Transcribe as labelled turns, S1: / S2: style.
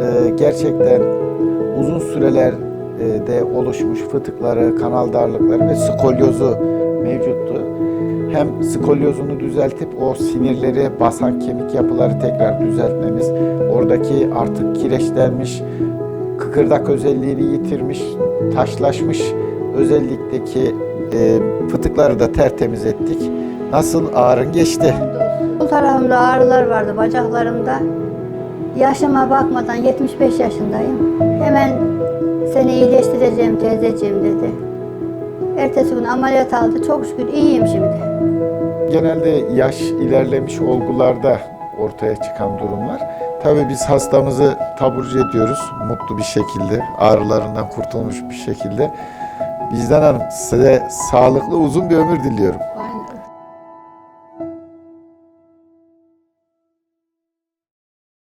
S1: e, gerçekten uzun süreler e, de oluşmuş fıtıkları, kanal darlıkları ve skolyozu mevcuttu. Hem skolyozunu düzeltip o sinirleri basan kemik yapıları tekrar düzeltmemiz, oradaki artık kireçlenmiş, kıkırdak özelliğini yitirmiş, taşlaşmış özellikteki e, fıtıkları da tertemiz ettik. Nasıl ağrın geçti?
S2: Bu tarafımda ağrılar vardı bacaklarımda. Yaşıma bakmadan 75 yaşındayım. Hemen seni iyileştireceğim teyzeciğim dedi. Ertesi gün ameliyat aldı. Çok şükür iyiyim şimdi.
S1: Genelde yaş ilerlemiş olgularda ortaya çıkan durumlar. Tabii biz hastamızı taburcu ediyoruz mutlu bir şekilde, ağrılarından kurtulmuş bir şekilde. Vicdan Hanım size sağlıklı uzun bir ömür diliyorum.